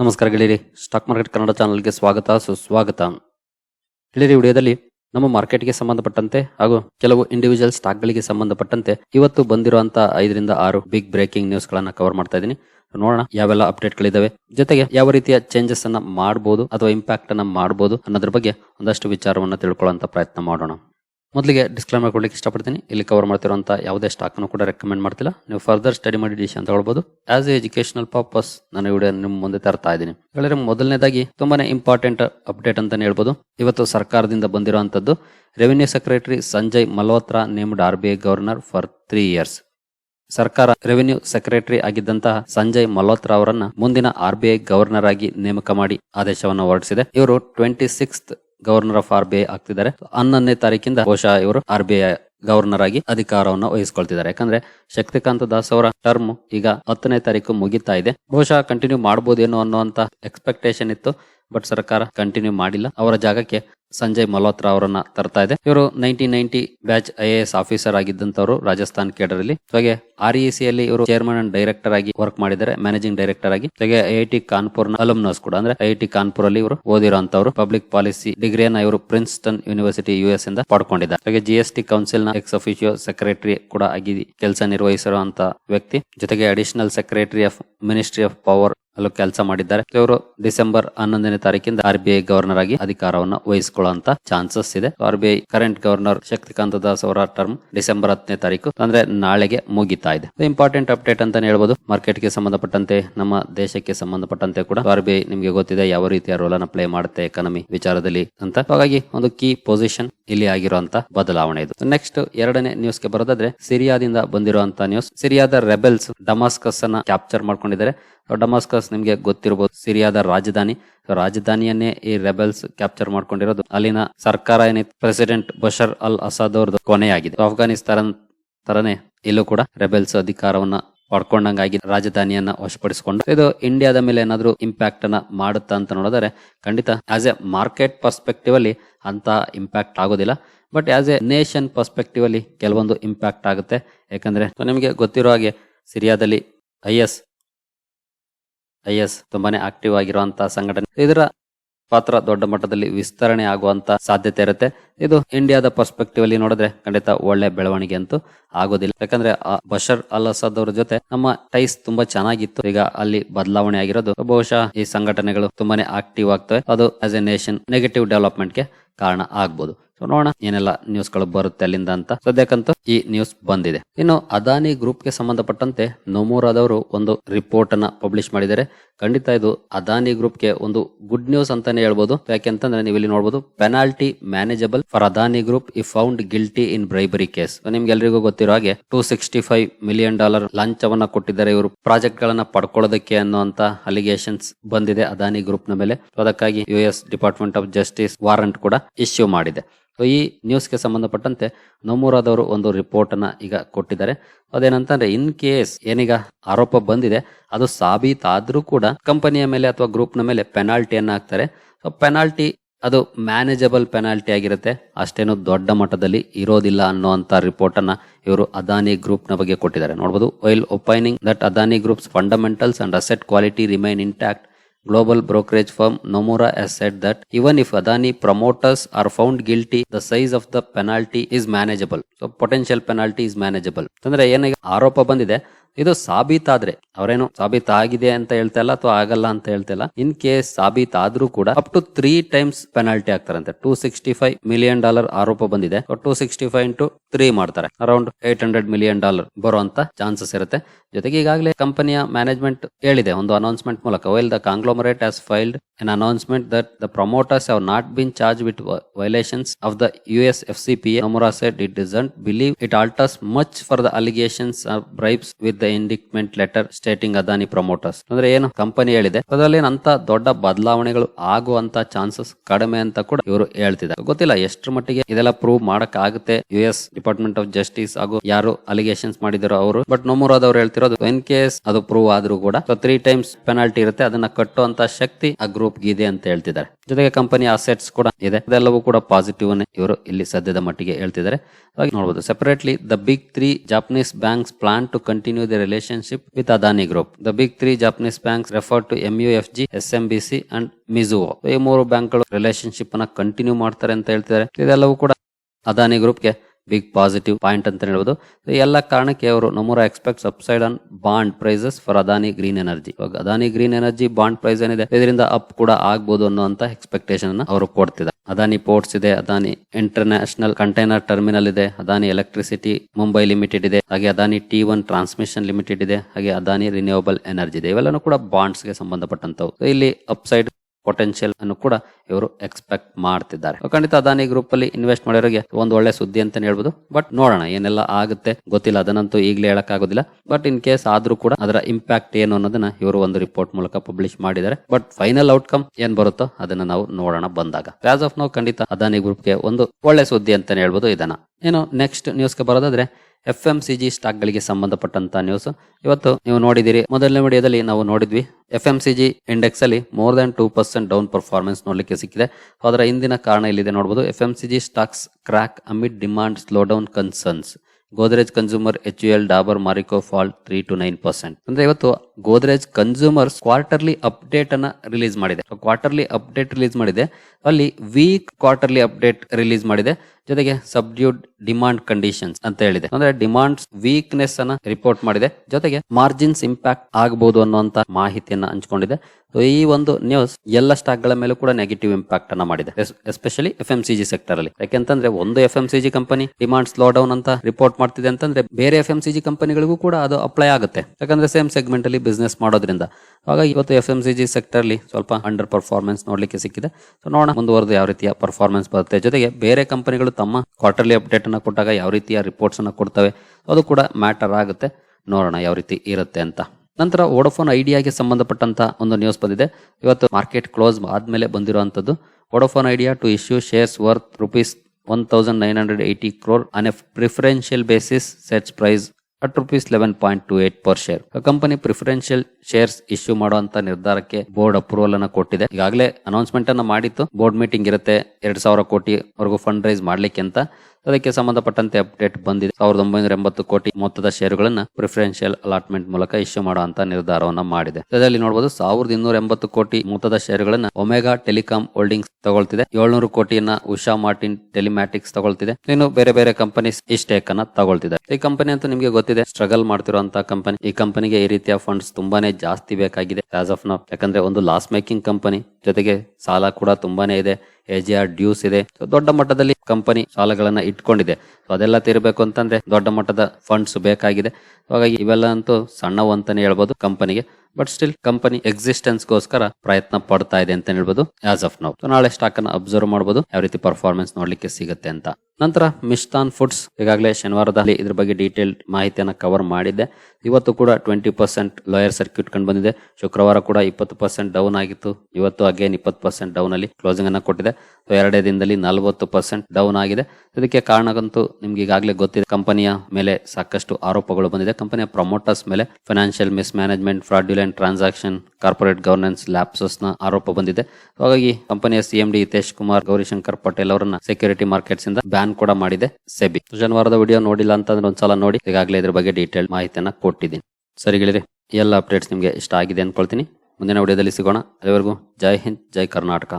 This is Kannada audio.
ನಮಸ್ಕಾರ ಗೆಳೆಯರಿ. ಸ್ಟಾಕ್ ಮಾರ್ಕೆಟ್ ಕನ್ನಡ ಚಾನಲ್ಗೆ ಸ್ವಾಗತ, ಸುಸ್ವಾಗತ. ಗೆಳೆಯರಿ ವಿಡಿಯೋದಲ್ಲಿ ನಮ್ಮ ಮಾರ್ಕೆಟ್ಗೆ ಸಂಬಂಧಪಟ್ಟಂತೆ ಹಾಗೂ ಕೆಲವು ಇಂಡಿವಿಜುವಲ್ ಸ್ಟಾಕ್ಗಳಿಗೆ ಸಂಬಂಧಪಟ್ಟಂತೆ ಇವತ್ತು ಬಂದಿರುವಂತಹ ಐದರಿಂದ ಆರು ಬಿಗ್ ಬ್ರೇಕಿಂಗ್ ನ್ಯೂಸ್ ಗಳನ್ನ ಕವರ್ ಮಾಡ್ತಾ ಇದ್ದೀನಿ. ನೋಡೋಣ, ಯಾವೆಲ್ಲ ಅಪ್ಡೇಟ್ ಗಳಿದಾವೆ. ಜೊತೆಗೆ ಯಾವ ರೀತಿಯ ಚೇಂಜಸ್ ಅನ್ನ ಮಾಡಬಹುದು ಅಥವಾ ಇಂಪ್ಯಾಕ್ಟ್ ಅನ್ನ ಮಾಡಬಹುದು ಅನ್ನೋದ್ರ ಬಗ್ಗೆ ಒಂದಷ್ಟು ವಿಚಾರವನ್ನು ತಿಳ್ಕೊಳ್ಳುವಂತ ಪ್ರಯತ್ನ ಮಾಡೋಣ. ಮೊದಲಿಗೆ ಡಿಸ್ಕ್ಲೈಮರ್ ಕೊಡ್ಲಿಕ್ಕೆ ಇಷ್ಟಪಡ್ತೀನಿ. ಇಲ್ಲಿ ಕವರ್ ಮಾಡ್ತಿರುವಂತಹ ಯಾವುದೇ ಸ್ಟಾಕ್ ಅನ್ನು ಕೂಡ ರೆಕಮೆಂಡ್ ಮಾಡ್ತಿಲ್ಲ. ನೀವು ಫರ್ದರ್ ಸ್ಟಡಿ ಮಾಡಿ ಡಿಶ್ ಅಂತ ಹೇಳ್ಬೋದು. ಆಸ್ ಎ ಎಜುಕೇಶನಲ್ ಪರ್ಪಸ್ ನಾನು ವಿಡಿಯೋ ನಿಮ್ಮ ಮುಂದೆ ತರ್ತಾ ಇದ್ದೀನಿ. ಹೇಳಿದ್ರೆ ಮೊದಲನೇದಾಗಿ ತುಂಬಾನೇ ಇಂಪಾರ್ಟೆಂಟ್ ಅಪ್ಡೇಟ್ ಅಂತಾನೆ ಹೇಳ್ಬೋದು. ಇವತ್ತು ಸರ್ಕಾರದಿಂದ ಬಂದಿರುವಂತದ್ದು revenue secretary Sanjay Malhotra named R B I governor for three years ಸರ್ಕಾರ ರೆವಿನ್ಯೂ ಸೆಕ್ರೆಟರಿ ಆಗಿದ್ದಂತಹ ಸಂಜಯ್ ಮಲ್ಹೋತ್ರಾ ಅವರನ್ನ ಮುಂದಿನ ಆರ್ ಬಿ ಐ ಗವರ್ನರ್ ಆಗಿ ನೇಮಕ ಮಾಡಿ ಆದೇಶವನ್ನು ಹೊರಡಿಸಿದೆ. ಇವರು twenty sixth governor of R B I ಆಗ್ತಿದ್ದಾರೆ. ಹನ್ನೊಂದನೇ ತಾರೀಕಿಂದ ಬಹುಶಃ ಇವರು ಆರ್ ಬಿ ಐ ಗವರ್ನರ್ ಆಗಿ ಅಧಿಕಾರವನ್ನು ವಹಿಸ್ಕೊಳ್ತಿದ್ದಾರೆ. ಯಾಕಂದ್ರೆ ಶಕ್ತಿಕಾಂತ ದಾಸ್ ಅವರ ಟರ್ಮ್ ಈಗ ಹತ್ತನೇ ತಾರೀಕು ಮುಗಿತಾ ಇದೆ. ಬಹುಶಃ ಕಂಟಿನ್ಯೂ ಮಾಡಬಹುದೇನೋ ಅನ್ನುವಂತ ಎಕ್ಸ್ಪೆಕ್ಟೇಷನ್ ಇತ್ತು. ಬಟ್ ಸರ್ಕಾರ ಕಂಟಿನ್ಯೂ ಮಾಡಿಲ್ಲ. ಅವರ ಜಾಗಕ್ಕೆ ಸಂಜಯ್ ಮಲ್ಹೋತ್ರಾ ಅವರನ್ನ ತರ್ತಾ ಇದೆ. ಇವರು nineteen ninety batch I S officer ಆಗಿದ್ದಂತವರು Rajasthan cadre ಹಾಗೆ ಆರ್ ಇ ಸಿ ಅಲ್ಲಿ ಇವರು ಚೇರ್ಮನ್ ಅಂಡ್ ಡೈರೆಕ್ಟರ್ ಆಗಿ ವರ್ಕ್ ಮಾಡಿದ್ದಾರೆ ಮ್ಯಾನೇಜಿಂಗ್ ಡೈರೆಕ್ಟರ್ ಆಗಿ. ಹಾಗೆ ಐ ಐ ಕಾನ್ಪುರ್ ಅಲುಮ್ನಸ್ ಕೂಡ. ಅಂದ್ರೆ ಐ ಐ ಕಾನ್ಪುರ್ ಅಲ್ಲಿ ಇವರು ಓದಿರುವಂತವರು ಪಬ್ಲಿಕ್ ಪಾಲಿಸಿ ಡಿಗ್ರಿಯನ್ನ ಇವರು ಪ್ರಿನ್ಸ್ಟನ್ ಯೂನಿವರ್ಸಿಟಿ ಯು ಎಸ್ ಇಂದ ಪಡ್ಕೊಂಡಿದ್ದಾರೆ. ಹಾಗೆ ಜಿ ಎಸ್ ಟಿ ಕೌನ್ಸಿಲ್ನ ಎಕ್ಸ್ ಅಫಿಷಿಯೋ ಸೆಕ್ರೆಟರಿ ಕೂಡ ಆಗಿ ಕೆಲಸ ನಿರ್ವಹಿಸಿರುವಂತ ವ್ಯಕ್ತಿ. ಜೊತೆಗೆ additional secretary of ministry of power ಅಲ್ಲೂ ಕೆಲಸ ಮಾಡಿದ್ದಾರೆ. ಇವರು ಡಿಸೆಂಬರ್ ಹನ್ನೊಂದನೇ ತಾರೀಕಿಂದ ಆರ್ ಬಿ ಐ ಗವರ್ನರ್ ಆಗಿ ಅಧಿಕಾರವನ್ನು ವಹಿಸಿಕೊಳ್ಳುವಂತ ಚಾನ್ಸಸ್ ಇದೆ. R B I current governor Shaktikanta Das ಅವರ ಟರ್ಮ್ ಡಿಸೆಂಬರ್ ಹತ್ತನೇ ತಾರೀಕು, ಅಂದ್ರೆ ನಾಳೆಗೆ ಮುಗಿತಾ ಇದೆ. ಇಂಪಾರ್ಟೆಂಟ್ ಅಪ್ಡೇಟ್ ಅಂತಾನೆ ಹೇಳ್ಬೋದು. ಮಾರ್ಕೆಟ್ಗೆ ಸಂಬಂಧಪಟ್ಟಂತೆ, ನಮ್ಮ ದೇಶಕ್ಕೆ ಸಂಬಂಧಪಟ್ಟಂತೆ ಕೂಡ ಆರ್ ಬಿ ನಿಮಗೆ ಗೊತ್ತಿದೆ ಯಾವ ರೀತಿಯ ರೋಲ್ ಅನ್ನ ಪ್ಲೇ ಮಾಡುತ್ತೆ ಎಕಾನಮಿ ವಿಚಾರದಲ್ಲಿ ಅಂತ. ಹಾಗಾಗಿ ಒಂದು ಕೀ ಪೊಸಿಷನ್ ಇಲ್ಲಿ ಆಗಿರುವಂತ ಬದಲಾವಣೆ ಇದು. ನೆಕ್ಸ್ಟ್ ಎರಡನೇ ನ್ಯೂಸ್ಗೆ ಬರೋದಾದ್ರೆ ಸಿರಿಯಾದಿಂದ ಬಂದಿರುವಂತ ನ್ಯೂಸ್ ಸಿರಿಯಾದ ರೆಬೆಲ್ಸ್ ಡಮಾಸ್ಕಸ್ ಅನ್ನ ಕ್ಯಾಪ್ಚರ್ ಮಾಡ್ಕೊಂಡಿದ್ದಾರೆ. ಡಮಾಸ್ಕಸ್ ನಿಮ್ಗೆ ಗೊತ್ತಿರಬಹುದು ಸಿರಿಯಾದ ರಾಜಧಾನಿ, ರಾಜಧಾನಿಯನ್ನೇ ಈ ರೆಬೆಲ್ಸ್ ಕ್ಯಾಪ್ಚರ್ ಮಾಡ್ಕೊಂಡಿರೋದು. ಅಲ್ಲಿನ ಸರ್ಕಾರ ಏನಿತ್ತು? ಪ್ರೆಸಿಡೆಂಟ್ ಬಶರ್ ಅಲ್ ಅಸಾದ್ ಅವ್ರದ್ದು ಕೊನೆಯಾಗಿದೆ. ಅಫ್ಘಾನಿಸ್ತಾನ ತರನೇ ಇಲ್ಲೂ ಕೂಡ ರೆಬೆಲ್ಸ್ ಅಧಿಕಾರವನ್ನ ಪಡ್ಕೊಂಡಂಗಾಗಿ ರಾಜಧಾನಿಯನ್ನ ವಶಪಡಿಸಿಕೊಂಡು ಇದು ಇಂಡಿಯಾದ ಮೇಲೆ ಏನಾದ್ರೂ ಇಂಪ್ಯಾಕ್ಟ್ ಅನ್ನ ಮಾಡುತ್ತಾ ಅಂತ ನೋಡಿದ್ರೆ ಖಂಡಿತ ಆಸ್ ಎ ಮಾರ್ಕೆಟ್ ಪರ್ಸ್ಪೆಕ್ಟಿವ್ ಅಲ್ಲಿ ಅಂತ ಇಂಪ್ಯಾಕ್ಟ್ ಆಗೋದಿಲ್ಲ. But as a nation perspective ಅಲ್ಲಿ ಕೆಲವೊಂದು ಇಂಪ್ಯಾಕ್ಟ್ ಆಗುತ್ತೆ. ಯಾಕಂದ್ರೆ ನಿಮಗೆ ಗೊತ್ತಿರೋ ಹಾಗೆ ಸಿರಿಯಾದಲ್ಲಿ ಐ ಎಸ್ ಐ ಎಸ್ ತುಂಬಾನೇ ಆಕ್ಟಿವ್ ಆಗಿರುವಂತಹ ಸಂಘಟನೆ. ಇದರ ಪಾತ್ರ ದೊಡ್ಡ ಮಟ್ಟದಲ್ಲಿ ವಿಸ್ತರಣೆ ಆಗುವಂತ ಸಾಧ್ಯತೆ ಇರುತ್ತೆ. ಇದು ಇಂಡಿಯಾದ ಪರ್ಸ್ಪೆಕ್ಟಿವ್ ಅಲ್ಲಿ ನೋಡಿದ್ರೆ ಖಂಡಿತ ಒಳ್ಳೆ ಬೆಳವಣಿಗೆ ಅಂತೂ ಆಗೋದಿಲ್ಲ. ಯಾಕಂದ್ರೆ, ಆ ಬಶರ್ ಅಲ್ ಅಸದ್ ಅವ್ರ ಜೊತೆ ನಮ್ಮ ಟೈಸ್ ತುಂಬಾ ಚೆನ್ನಾಗಿತ್ತು. ಈಗ ಅಲ್ಲಿ ಬದಲಾವಣೆ ಆಗಿರೋದು. ಬಹುಶಃ ಈ ಸಂಘಟನೆಗಳು ತುಂಬಾನೇ ಆಕ್ಟಿವ್ ಆಗ್ತವೆ. ಅದು ಆಸ್ ಎ ನೇಷನ್ ನೆಗೆಟಿವ್ ಡೆವಲಪ್ಮೆಂಟ್ಗೆ ಕಾರಣ ಆಗ್ಬೋದು. ಸೊ ನೋಡೋಣ ಏನೆಲ್ಲ ನ್ಯೂಸ್ಗಳು ಬರುತ್ತೆ ಅಲ್ಲಿಂದ ಅಂತ. ಸದ್ಯಕ್ಕಂತೂ ಈ ನ್ಯೂಸ್ ಬಂದಿದೆ. ಇನ್ನು ಅದಾನಿ ಗ್ರೂಪ್ಗೆ ಸಂಬಂಧಪಟ್ಟಂತೆ ನೊಮೂರಾದವರು ಒಂದು ರಿಪೋರ್ಟ್ ಅನ್ನ ಪಬ್ಲಿಷ್ ಮಾಡಿದ್ದಾರೆ. ಖಂಡಿತ ಇದು ಅದಾನಿ ಗ್ರೂಪ್ಗೆ ಒಂದು ಗುಡ್ ನ್ಯೂಸ್ ಅಂತಾನೆ ಹೇಳ್ಬೋದು. ಯಾಕೆಂತಂದ್ರೆ ನೀವು ಇಲ್ಲಿ ನೋಡಬಹುದು penalty manageable for Adani group if found guilty in bribery case ನಿಮ್ಗೆ ಎಲ್ರಿಗೂ ಗೊತ್ತಿರೋ ಹಾಗೆ two sixty five million dollar ಲಂಚವನ್ನ ಕೊಟ್ಟಿದ್ದಾರೆ ಇವರು. ಪ್ರಾಜೆಕ್ಟ್ ಗಳನ್ನ ಪಡ್ಕೊಳ್ಳೋದಕ್ಕೆ ಅನ್ನುವಂತ ಅಲಿಗೇಷನ್ಸ್ ಬಂದಿದೆ ಅದಾನಿ ಗ್ರೂಪ್ನ ಮೇಲೆ. ಅದಕ್ಕಾಗಿ U S department of justice warrant ಕೂಡ ಇಶ್ಯೂ ಮಾಡಿದೆ. ಸೊ ಈ ನ್ಯೂಸ್ಗೆ ಸಂಬಂಧಪಟ್ಟಂತೆ ನಮ್ಮೂರಾದವರು ಒಂದು ರಿಪೋರ್ಟನ್ನು ಈಗ ಕೊಟ್ಟಿದ್ದಾರೆ. ಅದೇನಂತಂದ್ರೆ ಇನ್ ಕೇಸ್ ಏನೀಗ ಆರೋಪ ಬಂದಿದೆ, ಅದು ಸಾಬೀತಾದ್ರೂ ಕೂಡ ಕಂಪನಿಯ ಮೇಲೆ ಅಥವಾ ಗ್ರೂಪ್ನ ಮೇಲೆ ಪೆನಾಲ್ಟಿಯನ್ನು ಹಾಕ್ತಾರೆ. ಸೊ ಪೆನಾಲ್ಟಿ ಅದು ಮ್ಯಾನೇಜಬಲ್ ಪೆನಾಲ್ಟಿ ಆಗಿರುತ್ತೆ. ಅಷ್ಟೇನು ದೊಡ್ಡ ಮಟ್ಟದಲ್ಲಿ ಇರೋದಿಲ್ಲ ಅನ್ನುವಂತ ರಿಪೋರ್ಟ್ ಅನ್ನ ಇವರು ಅದಾನಿ ಗ್ರೂಪ್ನ ಬಗ್ಗೆ ಕೊಟ್ಟಿದ್ದಾರೆ. ನೋಡಬಹುದು while opining that Adani groups fundamentals and asset quality remain intact global brokerage firm Nomura has said that even if Adani promoters are found guilty, the size of the penalty is manageable. So potential penalty is manageable. ಅಂದ್ರೆ ಏನಾಗ ಆರೋಪ ಬಂದಿದೆ ಇದು ಸಾಬೀತಾದ್ರೆ. ಅವರೇನು ಸಾಬೀತಾಗಿದೆ ಅಂತ ಹೇಳ್ತಾ ಇಲ್ಲ ಅಥವಾ ಆಗಲ್ಲ ಅಂತ ಹೇಳ್ತಾ ಇಲ್ಲ ಇನ್ ಕೇಸ್ ಸಾಬೀತಾದ್ರೂ ಕೂಡ up to three times penalty ಆಗ್ತಾರಂತೆ. Two sixty five million dollar ಆರೋಪ ಬಂದಿದೆ. Two sixty five into three ಮಾಡ್ತಾರೆ. Around eight hundred million dollar ಬರುವಂತ ಚಾನ್ಸಸ್ ಇರುತ್ತೆ. ಜೊತೆಗೆ ಈಗಾಗಲೇ ಕಂಪನಿಯ ಮ್ಯಾನೇಜ್ಮೆಂಟ್ ಹೇಳಿದೆ. ಒಂದು ಅನೌನ್ಸ್ಮೆಂಟ್ ಮೂಲಕ while the conglomerate as filed an announcement that the not been charge with charged of the U S F C P Nomura it doesn't believe it alters much for the allegations of bribes bribes with the indictment letter stating Adani. ಅಂದ್ರೆ ಏನು? ಕಂಪನಿ ಹೇಳಿದೆ. ಅದರಲ್ಲಿ ಅಂತ ದೊಡ್ಡ ಬದಲಾವಣೆಗಳು ಆಗುವಂತ ಚಾನ್ಸಸ್ ಕಡಿಮೆ ಅಂತ ಕೂಡ ಇವರು ಹೇಳ್ತಿದ್ದಾರೆ. ಗೊತ್ತಿಲ್ಲ, ಎಷ್ಟರ ಮಟ್ಟಿಗೆ ಇದೆಲ್ಲ ಪ್ರೂವ್ ಮಾಡಕ್ ಆಗುತ್ತೆ U S department of justice ಹಾಗೂ ಯಾರು ಅಲಿಗೇಷನ್ಸ್ ಮಾಡಿದಿರೋ ಅವರು. ಬಟ್ ನೊಮುರಾದವ್ರು ಹೇಳ್ತಿರೋದು ಇನ್ ಕೇಸ್ ಅದು ಪ್ರೂವ್ ಆದ್ರೂ ಕೂಡ ತ್ರೀ ಟೈಮ್ಸ್ ಪೆನಾಲ್ಟಿ ಇರುತ್ತೆ, ಅದನ್ನ ಕಟ್ಟುವಂತ ಶಕ್ತಿ ಆ ಗ್ರೂಪ್ ಇದೆ ಅಂತ ಹೇಳ್ತಿದ್ದಾರೆ. ಜೊತೆಗೆ ಕಂಪನಿ ಅಸೆಟ್ಸ್ ಕೂಡ ಇದೆ. ಅದೆಲ್ಲವೂ ಕೂಡ ಪಾಸಿಟಿವ್ ಇವರು ಇಲ್ಲಿ ಸದ್ಯದ ಮಟ್ಟಿಗೆ ಹೇಳ್ತಿದ್ದಾರೆ. ಹಾಗೆ ನೋಡಬಹುದು separately the big three Japanese banks plan to continue big three Japanese bank refer to M U F G S M B C and Mizuho ಈ ಮೂರು ಬ್ಯಾಂಕ್ಗಳು ರಿಲೇಶನ್ಶಿಪ್ ಅನ್ನ ಕಂಟಿನ್ಯೂ ಮಾಡ್ತಾರೆ ಅಂತ ಹೇಳ್ತಿದ್ದಾರೆ. ಇದೆಲ್ಲವೂ ಕೂಡ ಅದಾನಿ ಗ್ರೂಪ್ಗೆ ಬಿಗ್ ಪಾಸಿಟಿವ್ ಪಾಯಿಂಟ್ ಅಂತ ಹೇಳ್ಬೋದು. ಎಲ್ಲ ಕಾರಣಕ್ಕೆ ಅವರು Nomura expects upside on bond prices for Adani green energy ಇವಾಗ Adani green energy bond price ಏನಿದೆ, ಇದರಿಂದ ಅಪ್ ಕೂಡ ಆಗ್ಬೋದು ಅನ್ನುವಂತ ಎಕ್ಸ್ಪೆಕ್ಟೇಷನ್ ಅವರು ಕೊಡ್ತಿದ್ದಾರೆ. ಅದಾನಿ ಪೋರ್ಟ್ಸ್ ಇದೆ ಅದಾನಿ ಇಂಟರ್ನ್ಯಾಷನಲ್ ಕಂಟೈನರ್ ಟರ್ಮಿನಲ್ ಇದೆ ಅದಾನಿ ಎಲೆಕ್ಟ್ರಿಸಿಟಿ ಮುಂಬೈ ಲಿಮಿಟೆಡ್ ಇದೆ, ಹಾಗೆ Adani T one transmission limited ಇದೆ, ಹಾಗೆ ಅದಾನಿ ರಿನ್ಯೂವಬಲ್ ಎನರ್ಜಿ ಇದೆ. ಇವೆಲ್ಲನೂ ಕೂಡ ಬಾಂಡ್ಸ್ಗೆ ಸಂಬಂಧಪಟ್ಟಂತವು. ಇಲ್ಲಿ ಅಪ್ಸೈಡ್ ಪೊಟೆನ್ಶಿಯಲ್ ಅನ್ನು ಕೂಡ ಇವರು ಎಕ್ಸ್ಪೆಕ್ಟ್ ಮಾಡ್ತಿದ್ದಾರೆ. ಖಂಡಿತ ಅದಾನಿ ಗ್ರೂಪ್ ಅಲ್ಲಿ ಇನ್ವೆಸ್ಟ್ ಮಾಡೋರಿಗೆ ಒಂದು ಒಳ್ಳೆ ಸುದ್ದಿ ಅಂತಾನೆ ಹೇಳ್ಬೋದು. ಬಟ್ ನೋಡೋಣ, ಏನೆಲ್ಲ ಆಗುತ್ತೆ ಗೊತ್ತಿಲ್ಲ. ಅದನ್ನಂತೂ ಈಗಲೇ ಹೇಳಕ್ ಆಗೋದಿಲ್ಲ ಬಟ್ ಇನ್ ಕೇಸ್ ಆದ್ರೂ ಕೂಡ ಅದರ ಇಂಪ್ಯಾಕ್ಟ್ ಏನು ಅನ್ನೋದನ್ನ ಇವರು ಒಂದು ರಿಪೋರ್ಟ್ ಮೂಲಕ ಪಬ್ಲಿಷ್ ಮಾಡಿದ್ದಾರೆ. ಬಟ್ ಫೈನಲ್ ಔಟ್ಕಮ್ ಏನ್ ಬರುತ್ತೋ ಅದನ್ನ ನಾವು ನೋಡೋಣ ಬಂದಾಗ. ಆಸ್ ಆಫ್ ನೋ ಖಂಡಿತ ಅದಾನಿ ಗ್ರೂಪ್ಗೆ ಒಂದು ಒಳ್ಳೆ ಸುದ್ದಿ ಅಂತಾನೆ ಹೇಳ್ಬೋದು ಇದನ್ನ. ಏನು ನೆಕ್ಸ್ಟ್ ನ್ಯೂಸ್ಗೆ ಬರೋದಾದ್ರೆ ಎಫ್ ಎಂ ಸಿ ಜಿ ಸ್ಟಾಕ್ಗಳಿಗೆ ಸಂಬಂಧಪಟ್ಟಂತ ನ್ಯೂಸ್ ಇವತ್ತು ನೀವು ನೋಡಿದಿರಿ ಮೊದಲನೇ ವಿಡಿಯೋದಲ್ಲಿ ನಾವು ನೋಡಿದ್ವಿ F M C G index ಅಲ್ಲಿ more than two percent down performance ನೋಡಲಿಕ್ಕೆ ಸಿಕ್ಕಿದೆ. ಅದರ ಹಿಂದಿನ ಕಾರಣ ಇಲ್ಲಿದೆ ನೋಡಬಹುದು F M C G stocks crack amid demand slow down concerns Godrej consumer H U L Dabur Marico fall three to nine percent ಅಂದ್ರೆ ಇವತ್ತು ಗೋದ್ರೇಜ್ ಕನ್ಸ್ಯೂಮರ್ಸ್ ಕ್ವಾರ್ಟರ್ಲಿ ಅಪ್ಡೇಟ್ ಅನ್ನ ರಿಲೀಸ್ ಮಾಡಿದೆ. ಕ್ವಾರ್ಟರ್ಲಿ ಅಪ್ಡೇಟ್ ರಿಲೀಸ್ ಮಾಡಿದೆ. ಅಲ್ಲಿ ವೀಕ್ ಕ್ವಾರ್ಟರ್ಲಿ ಅಪ್ಡೇಟ್ ರಿಲೀಸ್ ಮಾಡಿದೆ. ಜೊತೆಗೆ ಸಬ್ಡ್ಯೂಡ್ ಡಿಮಾಂಡ್ ಕಂಡೀಷನ್ಸ್ ಅಂತ ಹೇಳಿದೆ. ಅಂದ್ರೆ ಡಿಮಾಂಡ್ಸ್ ವೀಕ್ನೆಸ್ ಅನ್ನ ರಿಪೋರ್ಟ್ ಮಾಡಿದೆ. ಜೊತೆಗೆ ಮಾರ್ಜಿನ್ಸ್ ಇಂಪ್ಯಾಕ್ಟ್ ಆಗಬಹುದು ಅನ್ನುವಂತ ಮಾಹಿತಿಯನ್ನ ಹಂಚಿಕೊಂಡಿದೆ. ಈ ಒಂದು ನ್ಯೂಸ್ ಎಲ್ಲ ಸ್ಟಾಕ್ಗಳ ಮೇಲೂ ಕೂಡ ನೆಗೆಟಿವ್ ಇಂಪ್ಯಾಕ್ಟ್ ಅನ್ನ ಮಾಡಿದೆ. Especially F M C G sector ಅಲ್ಲಿ. ಯಾಕೆಂತಂದ್ರೆ ಒಂದು F M C G company demand slow down ಅಂತ ರಿಪೋರ್ಟ್ ಮಾಡ್ತಿದೆ ಅಂತಂದ್ರೆ ಬೇರೆ ಎಫ್ ಎಂ ಸಿ ಜಿ ಕಂಪನಿಗಳಿಗೂ ಕೂಡ ಅದು ಅಪ್ಲೈ ಆಗುತ್ತೆ. ಯಾಕಂದ್ರೆ ಸೇಮ್ ಸೆಗ್ಮೆಂಟ್ ಅಲ್ಲಿ ಬಿಸ್ನೆಸ್ ಮಾಡೋದ್ರಿಂದ. ಹಾಗಾಗಿ ಇವತ್ತು F M C G sector ಅಲ್ಲಿ ಸ್ವಲ್ಪ ಅಂಡರ್ ಪರ್ಫಾರ್ಮೆನ್ಸ್ ನೋಡ್ಲಿಕ್ಕೆ ಸಿಕ್ಕಿದೆ. ಸೊ ನೋಡೋಣ ಮುಂದುವರೆದು ಯಾವ ರೀತಿಯ ಪರ್ಫಾರ್ಮೆನ್ಸ್ ಬರುತ್ತೆ. ಜೊತೆಗೆ ಬೇರೆ ಕಂಪನಿಗಳು ತಮ್ಮ ಕ್ವಾರ್ಟರ್ಲಿ ಅಪ್ಡೇಟ್ ಅನ್ನ ಕೊಟ್ಟಾಗ ಯಾವ ರೀತಿಯ ರಿಪೋರ್ಟ್ಸ್ ಅನ್ನು ಕೊಡ್ತವೆ, ಅದು ಕೂಡ ಮ್ಯಾಟರ್ ಆಗುತ್ತೆ. ನೋಡೋಣ ಯಾವ ರೀತಿ ಇರುತ್ತೆ ಅಂತ. ನಂತರ ವೋಡೋಫೋನ್ ಐಡಿಯಾಗೆ ಸಂಬಂಧಪಟ್ಟಂತ ಒಂದು ನ್ಯೂಸ್ ಬಂದಿದೆ. ಇವತ್ತು ಮಾರ್ಕೆಟ್ ಕ್ಲೋಸ್ ಆದ್ಮೇಲೆ ಬಂದಿರುವಂತದ್ದು. Vodafone Idea to issue shares worth rupees one thousand nine hundred eighty crore on a preferential basis sets price at rupees eleven point two eight per share company preferential shares issue ಮಾಡುವಂತ ನಿರ್ಧಾರಕ್ಕೆ ಬೋರ್ಡ್ ಅಪ್ರೂವಲ್ ಅನ್ನ ಕೊಟ್ಟಿದೆ. ಈಗಾಗಲೇ ಅನೌನ್ಸ್ಮೆಂಟ್ ಅನ್ನ ಮಾಡಿತ್ತು. ಬೋರ್ಡ್ ಮೀಟಿಂಗ್ ಇರುತ್ತೆ. ಎರಡ್ ಸಾವಿರ ಕೋಟಿ ವರೆಗೂ ಫಂಡ್ ರೈಸ್ ಮಾಡ್ಲಿಕ್ಕೆ ಅಂತ. ಅದಕ್ಕೆ ಸಂಬಂಧಪಟ್ಟಂತೆ ಅಪ್ಡೇಟ್ ಬಂದಿದೆ. ಸಾವಿರದ ಒಂಬೈನೂರ ಎಂಬತ್ತು ಕೋಟಿ ಮೊತ್ತದ ಷೇರುಗಳನ್ನು ಪ್ರಿಫರೆನ್ಷಿಯಲ್ ಅಲಾಟ್ಮೆಂಟ್ ಮೂಲಕ ಇಶ್ಯೂ ಮಾಡುವಂತ ನಿರ್ಧಾರವನ್ನ ಮಾಡಿದೆ. ಇದರಲ್ಲಿ ನೋಡಬಹುದು ಸಾವಿರದ ಇನ್ನೂರ ಎಂಬತ್ತು ಕೋಟಿ ಮೊತ್ತದ ಷೇರುಗಳನ್ನ ಒಮೆಗಾ ಟೆಲಿಕಾಂ ಹೋಲ್ಡಿಂಗ್ಸ್ ತಗೊಳ್ತಿದೆ. ಏಳ್ನೂರು ಕೋಟಿಯನ್ನ ಉಷಾ ಮಾರ್ಟಿನ್ ಟೆಲಿಮ್ಯಾಟಿಕ್ಸ್ ತಗೊಳ್ತಿದೆ. ಇನ್ನು ಬೇರೆ ಬೇರೆ ಕಂಪನೀಸ್ ಈ ಸ್ಟೇಕ್ ಅನ್ನ ತಗೊಳ್ತಿದೆ ಈ ಕಂಪನಿ ಅಂತ ನಿಮಗೆ ಗೊತ್ತಿದೆ ಸ್ಟ್ರಗಲ್ ಮಾಡ್ತಿರುವಂತಹ ಕಂಪನಿ ಈ ಕಂಪನಿಗೆ ಈ ರೀತಿಯ ಫಂಡ್ಸ್ ತುಂಬಾನೇ ಜಾಸ್ತಿ ಬೇಕಾಗಿದೆ ಆಸ್ ಆಫ್ ನಾ ಯಾಕಂದ್ರೆ ಒಂದು ಲಾಸ್ ಮೇಕಿಂಗ್ ಕಂಪನಿ ಜೊತೆಗೆ ಸಾಲ ಕೂಡ ತುಂಬಾನೇ ಇದೆ. ಎಜಿಆರ್ ಡ್ಯೂಸ್ ಇದೆ. ದೊಡ್ಡ ಮಟ್ಟದಲ್ಲಿ ಕಂಪನಿ ಸಾಲಗಳನ್ನ ಇಟ್ಕೊಂಡಿದೆ. So, ಅದೆಲ್ಲ ತೀರಬೇಕು ಅಂತಂದ್ರೆ ದೊಡ್ಡ ಮಟ್ಟದ ಫಂಡ್ಸ್ ಬೇಕಾಗಿದೆ. ಹಾಗಾಗಿ ಇವೆಲ್ಲ ಅಂತೂ ಸಣ್ಣವು ಅಂತಾನೆ ಹೇಳ್ಬೋದು ಕಂಪನಿಗೆ ಬಟ್ ಸ್ಟಿಲ್ ಕಂಪನಿ ಎಕ್ಸಿಸ್ಟೆನ್ಸ್ ಗೋಸ್ಕರ ಪ್ರಯತ್ನ ಪಡ್ತಾ ಇದೆ ಅಂತ ಹೇಳ್ಬೋದು ಆಸ್ ಆಫ್ ನೌ ನಾಳೆ ಸ್ಟಾಕ್ ಅನ್ನ ಅಬ್ಸರ್ವ್ ಮಾಡಬಹುದು ಯಾವ ರೀತಿ ಪರ್ಫಾರ್ಮೆನ್ಸ್ ನೋಡ್ಲಿಕ್ಕೆ ಸಿಗುತ್ತೆ ಅಂತ. ನಂತರ ಮಿಸ್ತಾನ್ ಫುಡ್ಸ್, ಈಗಾಗಲೇ ಶನಿವಾರದಲ್ಲಿ ಇದ್ರ ಬಗ್ಗೆ ಡೀಟೇಲ್ ಮಾಹಿತಿಯನ್ನು ಕವರ್ ಮಾಡಿದ್ದೆ. ಇವತ್ತು ಕೂಡ ಟ್ವೆಂಟಿ ಪರ್ಸೆಂಟ್ ಲೋಯರ್ ಸರ್ಕ್ಯೂಟ್ ಕಂಡು ಬಂದಿದೆ. ಶುಕ್ರವಾರ ಕೂಡ ಇಪ್ಪತ್ತು ಪರ್ಸೆಂಟ್ ಡೌನ್ ಆಗಿತ್ತು. ಇವತ್ತು ಅಗೇನ್ ಇಪ್ಪತ್ತು ಪರ್ಸೆಂಟ್ ಡೌನ್ ಅಲ್ಲಿ ಕ್ಲೋಸಿಂಗ್ ಅನ್ನು ಕೊಟ್ಟಿದೆ. ಎರಡೇ ದಿನದಲ್ಲಿ ನಲವತ್ತು ಪರ್ಸೆಂಟ್ ಡೌನ್ ಆಗಿದೆ. ಇದಕ್ಕೆ ಕಾರಣಗಂತೂ ನಿಮ್ಗೆ ಈಗಾಗಲೇ ಗೊತ್ತಿದೆ, ಕಂಪನಿಯ ಮೇಲೆ ಸಾಕಷ್ಟು ಆರೋಪಗಳು ಬಂದಿದೆ. ಕಂಪನಿಯ ಪ್ರಮೋಟರ್ಸ್ ಮೇಲೆ financial mismanagement fraudulent transaction corporate governance ಲ್ಯಾಪ್ಸಸ್ನ ಆರೋಪ ಬಂದಿದೆ. ಹಾಗಾಗಿ ಕಂಪನಿಯ C M D Hitesh Kumar, Gaurishankar Patel ಅವರನ್ನ ಸೆಕ್ಯೂರಿಟಿ ಮಾರ್ಕೆಟ್ಸ್ ಇಂದ ಬ್ಯಾನ್ ಕೂಡ ಮಾಡಿದೆ ಸೆಬಿ. ಶನಿವಾರದ ವಿಡಿಯೋ ನೋಡಿಲ್ಲ ಅಂತಂದ್ರೆ ಒಂದ್ಸಲ ನೋಡಿ. ಈಗಾಗಲೇ ಇದ್ರ ಬಗ್ಗೆ ಡೀಟೇಲ್ ಮಾಹಿತಿಯನ್ನ ಕೊಟ್ಟಿದ್ದೀನಿ. ಸರಿ ಗೆಳೆಯರೆ, ಎಲ್ಲ ಅಪ್ಡೇಟ್ಸ್ ನಿಮಗೆ ಇಷ್ಟ ಆಗಿದೆ ಅನ್ಕೊಳ್ತೀನಿ. ಮುಂದಿನ ವಿಡಿಯೋದಲ್ಲಿ ಸಿಗೋಣ. ಅಲ್ಲಿವರೆಗೂ ಜೈ ಹಿಂದ್, ಜೈ ಕರ್ನಾಟಕ.